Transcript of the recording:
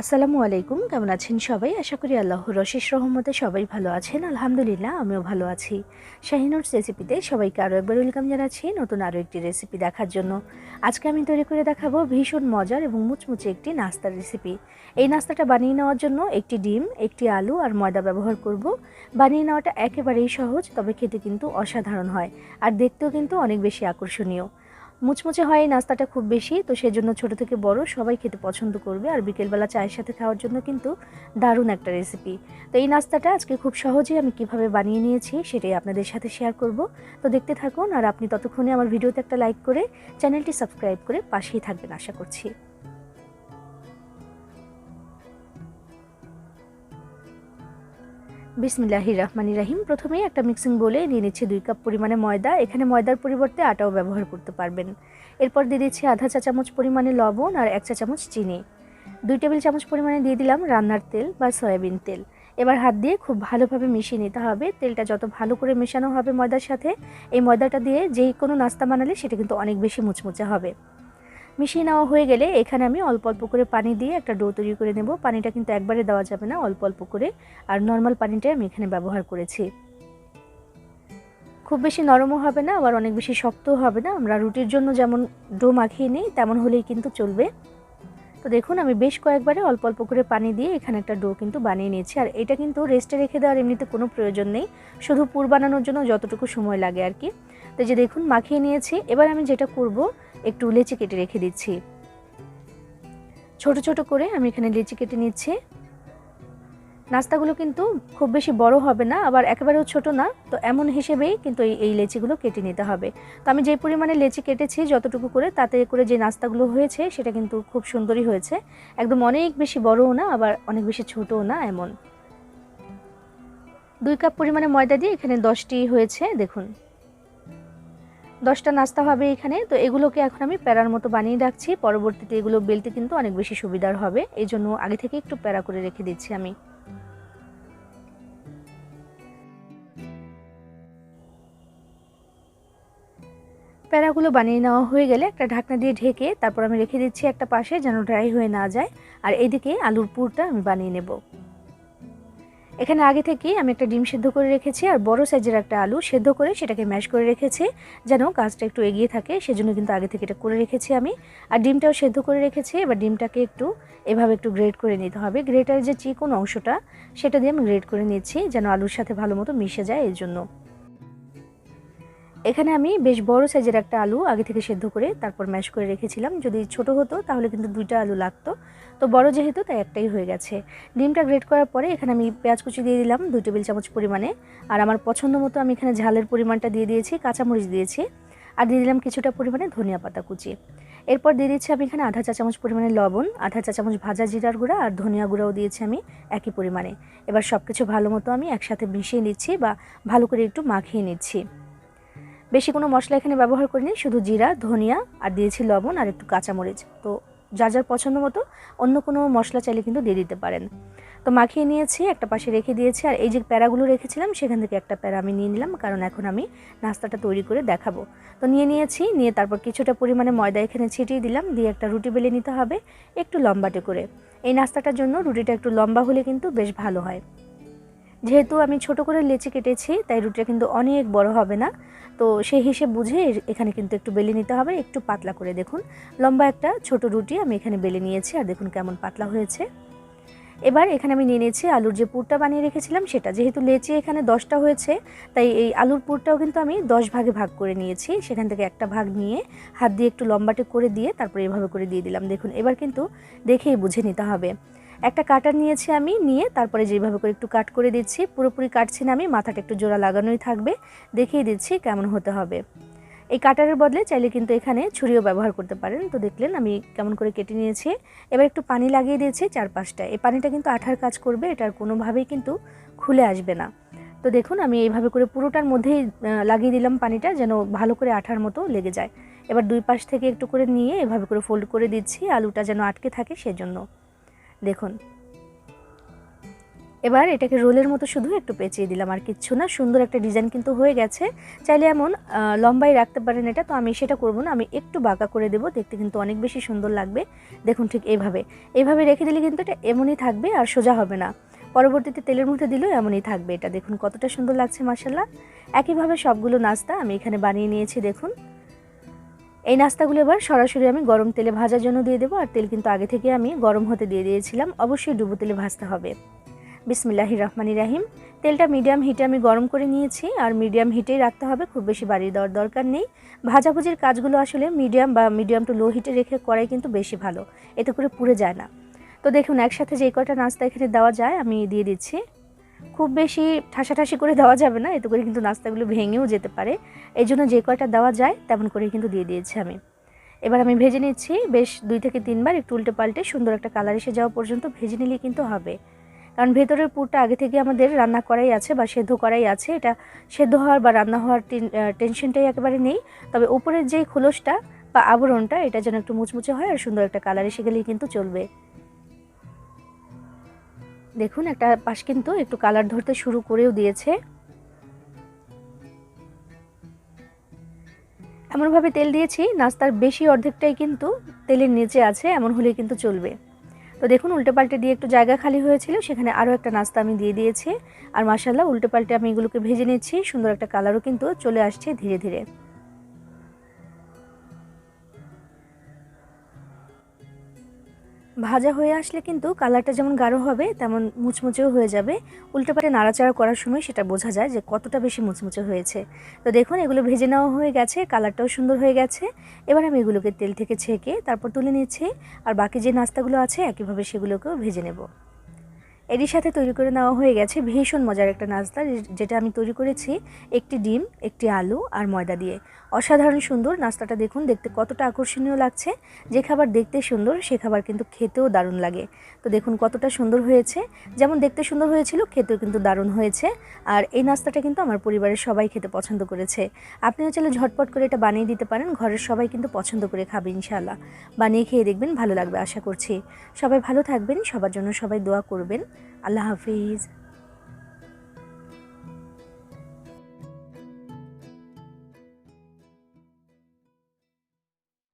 আসসালামু আলাইকুম, কেমন আছেন সবাই? আশা করি আল্লাহর রশিস রহমতে সবাই ভালো আছেন। আলহামদুলিল্লাহ, আমিও ভালো আছি। শাহিনুর রেসিপিতে সবাইকে আরও একবার ওয়েলকাম জানাচ্ছি নতুন আরও একটি রেসিপি দেখার জন্য। আজকে আমি তৈরি করে দেখাবো ভীষণ মজার এবং মুচমুচে একটি নাস্তার রেসিপি এই নাস্তাটা বানিয়ে নেওয়ার জন্য একটি ডিম, একটি আলু আর ময়দা ব্যবহার করব। বানিয়ে নেওয়াটা একেবারেই সহজ, তবে খেতে কিন্তু অসাধারণ হয়। আর দেখতেও কিন্তু অনেক বেশি আকর্ষণীয়। মুচমুচে হয় এই নাস্তাটা খুব বেশি, তো সেজন্য ছোট থেকে বড় সবাই খেতে পছন্দ করবে। আর বিকেলবেলা চায়ের সাথে খাওয়ার জন্য কিন্তু দারুণ একটা রেসিপি তো এই নাস্তাটা আজকে খুব সহজেই আমি কীভাবে বানিয়ে নিয়েছি সেটাই আপনাদের সাথে শেয়ার করব। তো দেখতে থাকুন, আর আপনি ততক্ষণে আমার ভিডিওতে একটা লাইক করে চ্যানেলটি সাবস্ক্রাইব করে পাশেই থাকবেন, আশা করছি। বিসমিল্লাহি রহমানি রাহিম। প্রথমেই একটা মিক্সিং বলে নিয়ে নিচ্ছি দুই কাপ পরিমাণে ময়দা। এখানে ময়দার পরিবর্তে আটাও ব্যবহার করতে পারবেন। এরপর দিয়ে দিচ্ছি আধা চা চামচ পরিমাণে লবণ আর এক চা চামচ চিনি। দুই টেবিল চামচ পরিমাণে দিয়ে দিলাম রান্নার তেল বা সয়াবিন তেল। এবার হাত দিয়ে খুব ভালোভাবে মিশিয়ে নিতে হবে। তেলটা যত ভালো করে মেশানো হবে ময়দার সাথে, এই ময়দাটা দিয়ে যেই কোনো নাস্তা বানালে সেটা কিন্তু অনেক বেশি মুচমুচে হবে। মিশিয়ে নেওয়া হয়ে গেলে এখানে আমি অল্প অল্প করে পানি দিয়ে একটা ডো তৈরি করে নেব। পানিটা কিন্তু একবারে দেওয়া যাবে না, অল্প অল্প করে। আর নর্মাল পানিটাই আমি এখানে ব্যবহার করেছি। খুব বেশি নরমও হবে না, আবার অনেক বেশি শক্তও হবে না। আমরা রুটির জন্য যেমন ডো মাখিয়ে নিই, তেমন হলেই কিন্তু চলবে। তো দেখুন, আমি বেশ কয়েকবারে অল্প অল্প করে পানি দিয়ে এখানে একটা ডো কিন্তু বানিয়ে নিয়েছি। আর এটা কিন্তু রেস্টে রেখে দেওয়ার এমনিতে কোনো প্রয়োজন নেই। শুধু পুর বানানোর জন্য যতটুকু সময় লাগে আর কি। তো যে দেখুন, মাখিয়ে নিয়েছি। এবার আমি যেটা করব একটু লেচি কেটে রেখে দিচ্ছি। ছোট ছোট করে আমি এখানে লেচি কেটে নিচ্ছি। নাস্তাগুলো কিন্তু খুব বেশি বড় হবে না, আবার একেবারেও ছোট না, তো এমন হিসেবেই কিন্তু এই এই লেচিগুলো কেটে নিতে হবে। তো আমি যে পরিমাণে লেচি কেটেছি যতটুকু করে, তাতে করে যে নাস্তাগুলো হয়েছে, সেটা কিন্তু খুব সুন্দরই হয়েছে। একদম অনেক বেশি বড়ও না, আবার অনেক বেশি ছোটও না এমন। দুই কাপ পরিমাণে ময়দা দিয়ে এখানে দশটি হয়েছে, দেখুন। দশটা নাস্তা হবে এখানে। তো এগুলোকে এখন আমি প্যারার মতো বানিয়ে রাখছি। পরবর্তীতে এগুলো বেলতে কিন্তু অনেক বেশি সুবিধার হবে। এই জন্য আগে থেকে একটু প্যারা করে রেখে দিচ্ছি আমি। প্যারাগুলো বানিয়ে নেওয়া হয়ে গেলে একটা ঢাকনা দিয়ে ঢেকে তারপর আমি রেখে দিচ্ছি একটা পাশে যেন ড্রাই হয়ে না যায়। আর এদিকে আলুর পুরটা আমি বানিয়ে নেব। এখানে আগে থেকেই আমি একটা ডিম সেদ্ধ করে রেখেছি আর বড় সাইজের একটা আলু সেদ্ধ করে সেটাকে ম্যাশ করে রেখেছি যেন কাজটা একটু এগিয়ে থাকে, সেজন্য কিন্তু আগে থেকে এটা করে রেখেছি আমি। আর ডিমটাও সেদ্ধ করে রেখেছি, এবার ডিমটাকে একটু এভাবে একটু গ্রেড করে নিতে হবে। গ্রেটার যে চিকন অংশটা, সেটা দিয়ে আমি গ্রেড করে নিচ্ছি যেন আলুর সাথে ভালো মতো মিশে যায় এর জন্য। এখানে আমি বেশ বড় সাইজের একটা আলু আগে থেকে সেদ্ধ করে তারপর ম্যাশ করে রেখেছিলাম। যদি ছোট হতো, তাহলে কিন্তু দুইটা আলু লাগতো। তো বড় যেহেতু, তাই একটাই হয়ে গেছে। ডিমটা গ্রেট করার পরে এখানে আমি পেঁয়াজ কুচি দিয়ে দিলাম দুই টেবিল চামচ পরিমাণে। আর আমার পছন্দ মতো আমি এখানে ঝালের পরিমাণটা দিয়ে দিয়েছি, কাঁচামরিচ দিয়েছি। আর দিয়ে দিলাম কিছুটা পরিমাণে ধনিয়া পাতা কুচি। এরপর দিয়ে দিচ্ছি আমি এখানে আধা চা চামচ পরিমাণে লবণ, আধা চা চামচ ভাজা জিরার গুঁড়া আর ধনিয়া গুঁড়াও দিয়েছি আমি একই পরিমাণে। এবার সব কিছু ভালো মতো আমি একসাথে মিশিয়ে নিচ্ছি বা ভালো করে একটু মাখিয়ে নিচ্ছি। বেশি কোনো মশলা এখানে ব্যবহার করিনি, শুধু জিরা, ধনিয়া, আর দিয়েছি লবণ আর একটু কাঁচামরিচ। তো যার যার পছন্দ মতো অন্য কোনো মশলা চাইলে কিন্তু দিয়ে দিতে পারেন। তো মাখিয়ে নিয়েছি, একটা পাশে রেখে দিয়েছি, আর এই যে প্যারাগুলো রেখেছিলাম, সেখান থেকে একটা প্যারা আমি নিয়ে নিলাম, কারণ এখন আমি নাস্তাটা তৈরি করে দেখাবো। তো নিয়ে নিয়েছি, নিয়ে তারপর কিছুটা পরিমাণে ময়দা এখানে ছিটিয়ে দিলাম, দিয়ে একটা রুটি বেলে নিতে হবে, একটু লম্বাটে করে। এই নাস্তাটার জন্য রুটিটা একটু লম্বা হলে কিন্তু বেশ ভালো হয়। যেহেতু আমি ছোট করে লেচি কেটেছি, তাই রুটিটা কিন্তু অনেক বড় হবে না। তো সেই হিসেবে বুঝে এখানে কিন্তু একটু বেলে নিতে হবে, একটু পাতলা করে দেখুন। লম্বা একটা ছোট রুটি আমি এখানে বেলে নিয়েছি আর দেখুন কেমন পাতলা হয়েছে। এবার এখানে আমি নিয়ে নিয়েছি আলুর যে পুরটা বানিয়ে রেখেছিলাম সেটা। যেহেতু লেচি এখানে দশটা হয়েছে, তাই এই আলুর পুরটাও কিন্তু আমি দশ ভাগে ভাগ করে নিয়েছি। সেখান থেকে একটা ভাগ নিয়ে হাত দিয়ে একটু লম্বাটে করে দিয়ে তারপরে এভাবে করে দিয়ে দিলাম। দেখুন, এবার কিন্তু দেখেই বুঝে নিতে হবে। একটা কাটার নিয়েছি আমি, নিয়ে তারপরে যেভাবে করে একটু কাট করে দিচ্ছি, পুরোপুরি কাটছি না আমি, মাথাটা একটু জোড়া লাগানোই থাকবে, দেখিয়ে দিচ্ছি কেমন হতে হবে। এই কাটারের বদলে চাইলে কিন্তু এখানে ছুরিও ব্যবহার করতে পারেন। তো দেখলেন আমি কেমন করে কেটে নিয়েছি। এবার একটু পানি লাগিয়ে দিয়েছি চারপাশটা। এই পানিটা কিন্তু আঠার কাজ করবে এটার কোনোভাবেই কিন্তু খুলে আসবে না। তো দেখুন আমি এইভাবে করে পুরোটার মধ্যেই লাগিয়ে দিলাম পানিটা যেন ভালো করে আঠার মতো লেগে যায়। এবার দুই পাশ থেকে একটু করে নিয়ে এভাবে করে ফোল্ড করে দিচ্ছি, আলুটা যেন আটকে থাকে সেজন্য। দেখুন। এবার এটাকে রোলের মতো শুধু একটু পেঁচিয়ে দিলাম আর কিচ্ছু না, সুন্দর একটা ডিজাইন কিন্তু হয়ে গেছে। চাইলে এমন লম্বাই রাখতে পারেন এটা, তো আমি সেটা করব না, আমি একটু বাঁকা করে দেবো, দেখতে কিন্তু অনেক বেশি সুন্দর লাগবে। দেখুন ঠিক এইভাবে এইভাবে রেখে দিলে কিন্তু এটা এমনই থাকবে আর সোজা হবে না। পরবর্তীতে তেলের মধ্যে দিলেও এমনই থাকবে এটা। দেখুন কতটা সুন্দর লাগছে মাসাল্লাহ একইভাবে সবগুলো নাস্তা আমি এখানে বানিয়ে নিয়েছি, দেখুন। এই নাস্তাগুলো এবার সরাসরি আমি গরম তেলে ভাজার জন্য দিয়ে দেবো, আর তেল কিন্তু আগে থেকে আমি গরম হতে দিয়ে দিয়েছিলাম। অবশ্যই ডুবো তেলে ভাজতে হবে। বিসমিল্লাহির রহমানি রাহিম। তেলটা মিডিয়াম হিটে আমি গরম করে নিয়েছি, আর মিডিয়াম হিটেই রাখতে হবে, খুব বেশি বাড়িয়ে দেওয়ার দরকার নেই। ভাজাভুজির কাজগুলো আসলে মিডিয়াম বা মিডিয়াম টু লো হিটে রেখে করাই কিন্তু বেশি ভালো, এতে করে পুড়ে যায় না। তো দেখুন, একসাথে যেই কয়টা নাস্তা এখানে দেওয়া যায়, আমি দিয়ে দিচ্ছি। খুব বেশি ঠাসাঠাসি করে দেওয়া যাবে না, এতে করে কিন্তু নাস্তাগুলো ভেঙেও যেতে পারে। এই জন্য যে কয়টা দেওয়া যায় তেমন করে কিন্তু দিয়ে দিয়েছি আমি। এবার আমি ভেজে নিচ্ছি, বেশ দুই থেকে তিনবার একটু উল্টে পাল্টে সুন্দর একটা কালার এসে যাওয়া পর্যন্ত ভেজে নিলে কিন্তু হবে। কারণ ভেতরের পুরটা আগে থেকে আমাদের রান্না করাই আছে বা সেদ্ধ করাই আছে, এটা সেদ্ধ হওয়ার বা রান্না হওয়ার টেনশনটাই একেবারে নেই। তবে উপরের যেই খোলসটা বা আবরণটা, এটা যেন একটু মুচমুচে হয় আর সুন্দর একটা কালার এসে গেলেই কিন্তু চলবে। দেখুন, একটা পাশ কিন্তু একটু কালার ধরতে শুরু করেও দিয়েছে। এমনভাবে তেল দিয়েছি, নাস্তার বেশি অর্ধেকটাই কিন্তু তেলের নিচে আছে, এমন হলে কিন্তু চলবে। তো দেখুন উল্টে পাল্টে দিয়ে একটু জায়গা খালি হয়েছিল, সেখানে আরও একটা নাস্তা আমি দিয়ে দিয়েছি। আর মাসাল্লাহ উল্টে পাল্টে আমি এগুলোকে ভেজে নিচ্ছি, সুন্দর একটা কালারও কিন্তু চলে আসছে ধীরে ধীরে। ভাজা হয়ে আসলে কিন্তু কালারটা যেমন গাঢ় হবে, তেমন মুচমুচেও হয়ে যাবে। উল্টোপাটে নাড়াচাড়া করার সময় সেটা বোঝা যায় যে কতটা বেশি মুচমুচে হয়েছে। তো দেখুন, এগুলো ভেজে নেওয়া হয়ে গেছে, কালারটাও সুন্দর হয়ে গেছে। এবার আমি এগুলোকে তেল থেকে ছেঁকে তারপর তুলে নিচ্ছি, আর বাকি যে নাস্তাগুলো আছে, একইভাবে সেগুলোকেও ভেজে নেব। এরই সাথে তৈরি করে নেওয়া হয়ে গেছে ভীষণ মজার একটা নাস্তা যেটা আমি তৈরি করেছি একটি ডিম, একটি আলু আর ময়দা দিয়ে। অসাধারণ সুন্দর নাস্তাটা দেখুন, দেখতে কতটা আকর্ষণীয় লাগছে। যে খাবার দেখতে সুন্দর, সে খাবার কিন্তু খেতেও দারুণ লাগে। তো দেখুন কতটা সুন্দর হয়েছে। যেমন দেখতে সুন্দর হয়েছিল, খেতেও কিন্তু দারুণ হয়েছে। আর এই নাস্তাটা কিন্তু আমার পরিবারের সবাই খেতে পছন্দ করেছে। আপনিও চাইলে ঝটপট করে এটা বানিয়ে দিতে পারেন, ঘরের সবাই কিন্তু পছন্দ করে খাবে ইনশাআল্লাহ। বানিয়ে খেয়ে দেখবেন, ভালো লাগবে আশা করছি। সবাই ভালো থাকবেন, সবার জন্য সবাই দোয়া করবেন। আল্লাহ হাফিজ